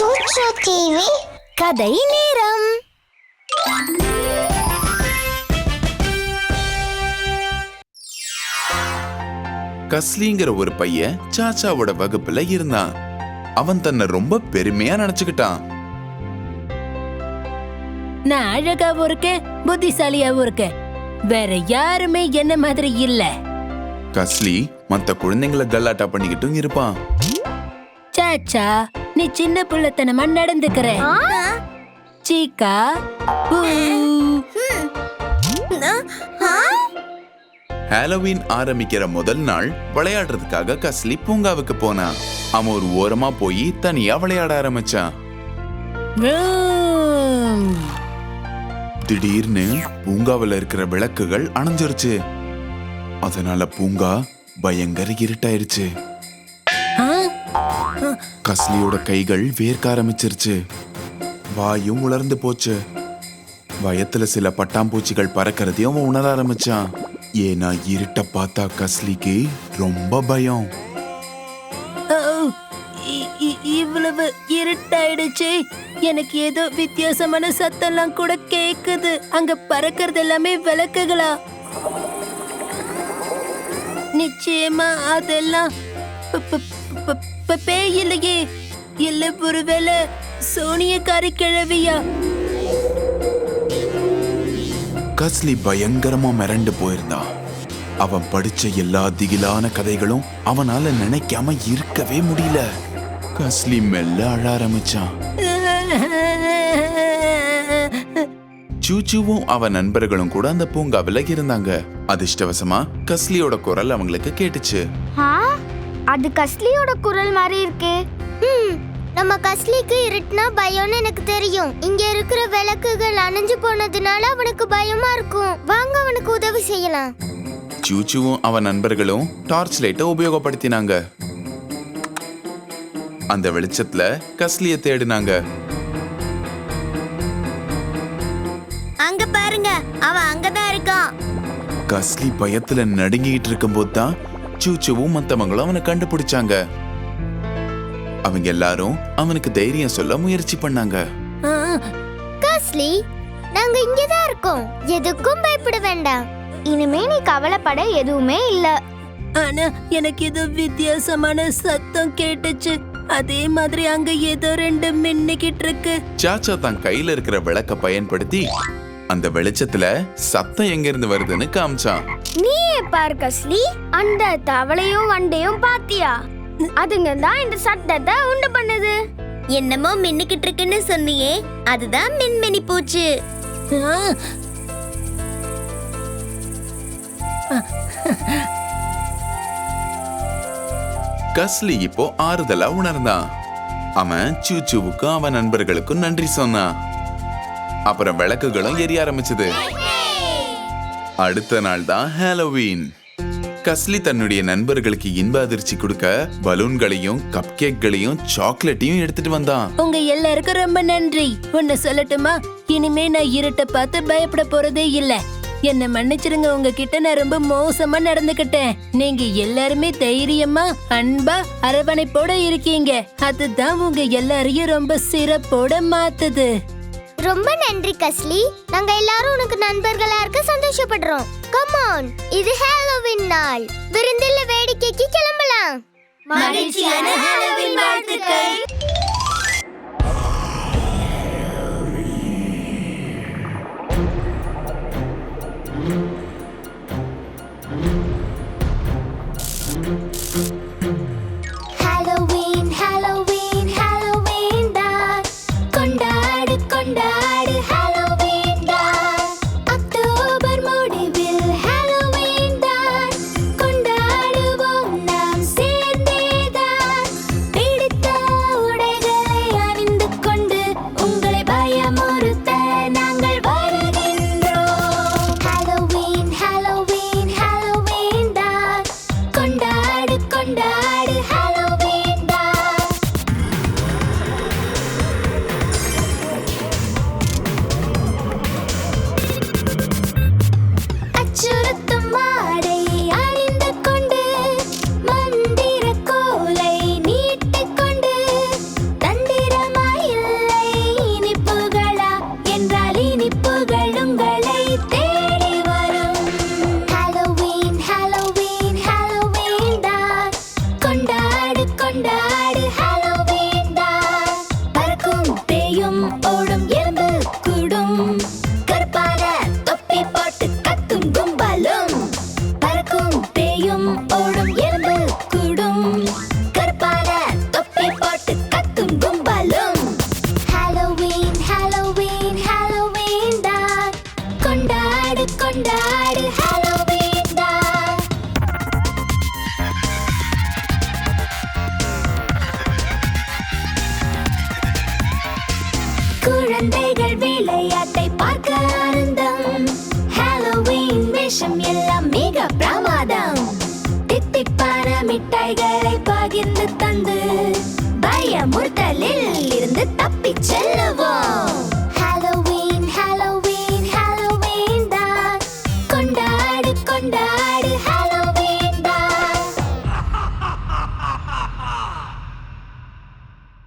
சூச்சு TV கதை நேரம். கஸ்லிங்கிற ஒரு பையன் சாச்சாவோட வகுப்புல இருந்தான். அவன் தன்னை ரொம்ப பெருமையா நினைச்சுக்கிட்டான். நான் அழகாவும் இருக்கேன் புத்திசாலியாவும் இருக்கேன். வேற யாருமே என்ன மாதிரி இல்ல. கஸ்லி மத்த குழந்தைங்கள கல்லாட்டா பண்ணிக்கிட்டும் இருப்பான். சாச்சா நீ சின்ன புள்ளத்தனமா நடந்துக்கிற. சீக்கா பூ. ஹாலோவீன் ஆரம்பிக்கிற முதல் நாள் விளையாடுறதுக்காக கஸ்லி பூங்காவுக்கு போனான் அவன் ஒரு ஓரமா போய் தனியா விளையாட ஆரம்பிச்சான். திடீர்னு பூங்காவுல இருக்கிற விளக்குகள் அணைஞ்சிருச்சு. அதனால பூங்கா பயங்கர இருட்டாயிருச்சு? கஸ்லியோட கைகள் வேர்க்க ஆரம்பிச்சிருச்சு. வாயும் உலர்ந்து போச்சு. வயத்துல சில பட்டாம்பூச்சிகள் பறக்கிறதையும் அவன் உணர ஆரம்பிச்சான். ஏன்னா இருட்ட பார்த்தா கஸ்லிக்கு ரொம்ப பயம். இவ்வளவு இருட்டாயிடுச்சு. எனக்கு ஏதோ வித்தியாசமான சத்தம்லாம் கூட கேக்குது. அங்க பறக்கிறது எல்லாமே விளக்குகளா? நிச்சயமா அதெல்லாம் பேய் இல்லையே. இல்ல ஒருவேளை சோனியக்காரி கிழவியா? கஸ்லி பயங்கரமா மிரண்டு போயிருந்தான் அவன் படிச்ச எல்லா திகிலான கதைகளும் அவனால நினைக்காம இருக்கவே முடியல. கஸ்லி மெல்ல அழ ஆரம்பிச்சான் சூச்சுவும் அவன் நண்பர்களும் கூட அந்த பூங்காவில் இருந்தாங்க. அதிர்ஷ்டவசமா கஸ்லியோட குரல் அவங்களுக்கு கேட்டுச்சு. அது கஸ்லியோட குரல் மாதிரி இருக்கே. ம் நம்ம கஸ்லிக்கு இருட்டுனா பயம்னு எனக்கு தெரியும். இங்க இருக்கிற விளக்குகள் அணைஞ்சு போனதுனால அவனுக்கு பயமா இருக்கும். வாங்க அவனுக்கு உதவி செய்யலாம். சூச்சுவும் அவன் நண்பர்களும் டார்ச் லைட்டை உபயோகப்படுத்தினாங்க. அந்த வெளிச்சத்துல கஸ்லிய தேடினாங்க. அங்க பாருங்க அவன் அங்கதான் இருக்கான். கஸ்லி பயத்துல நடுங்கிட்டு இருக்கும்போது தான் சூச்சுவும் மத்தவங்களும் அவனை கண்டுபிடிச்சாங்க. அவங்க எல்லாரும் அவனுக்கு தைரியம் சொல்ல முயற்சி பண்ணாங்க. கஸ்லி நாங்க இங்கதான் இருக்கோம். எதுக்கும் பயப்பட வேண்டாம். இனிமே நீ கவலைப்பட எதுவுமே இல்ல. ஆனா எனக்கு ஏதோ வித்தியாசமான சத்தம் கேட்டுச்சு. அதே மாதிரி அங்க ஏதோ ரெண்டு மின்னிக்கிட்டு இருக்கு. சாச்சா தான் கையில இருக்கிற விளக்க பயன்படுத்தி அந்த வெளிச்சத்துல சத்தம் எங்க இருந்து வருதுன்னு காமிச்சான். நீயே பார் கஸ்லி அந்த தவளையும் வண்டையும் பாத்தியா? அதுங்க தான் இந்த சட்டத்தை உண்டு பண்ணுது. என்னமோ மின்னிக்கிட்டு இருக்குன்னு சொன்னியே அதுதான் மின்மினி பூச்சு. கஸ்லி இப்போ ஆறுதலா உணர்ந்தான். அவன் சூச்சுவுக்கும் அவன் நண்பர்களுக்கும் நன்றி சொன்னான். அப்புறம் விளக்குகளும் எரிய ஆரம்பிச்சது. அடுத்த நாள் தான் ஹாலோவீன் கஸ்லி தன்னுடைய நண்பர்களுக்கு இன்ப அதிர்ச்சி கொடுக்க பலூன்களையும் கப் கேக்களையும் சாக்லேட்டையும் எடுத்துட்டு வந்தான். உங்க எல்லாருக்கும் ரொம்ப நன்றி. உன்னை சொல்லட்டுமா? இனிமே நான் இருட்ட பார்த்து பயப்பட போறதே இல்ல. என்ன மன்னிச்சிருங்க உங்ககிட்ட நான் ரொம்ப மோசமா நடந்துகிட்டேன் நீங்க எல்லாருமே தைரியமா அன்பா அரவணைப்போட இருக்கீங்க. அதுதான் உங்க எல்லாரையும் ரொம்ப சிறப்போட மாத்துது. ரொம்ப நன்றி கஸ்லி. நாங்க எல்லாரும் உனக்கு நண்பர்களா இருக்க சந்தோஷப்படுறோம். கம் ஆன் இது ஹாலோவின் நாள். விருந்தில் வேடிக்கைக்கு கிளம்பலாம். மகிழ்ச்சியான ஹாலோவின் வாழ்த்துக்கள். கொண்டார் ஓடும் ஓடும் விசேஷம் எல்லாம் மிக பிரமாதம். தித்திப்பான மிட்டாய்களை பகிர்ந்து தந்து பயமுறுத்தலில் இருந்து தப்பிச் செல்ல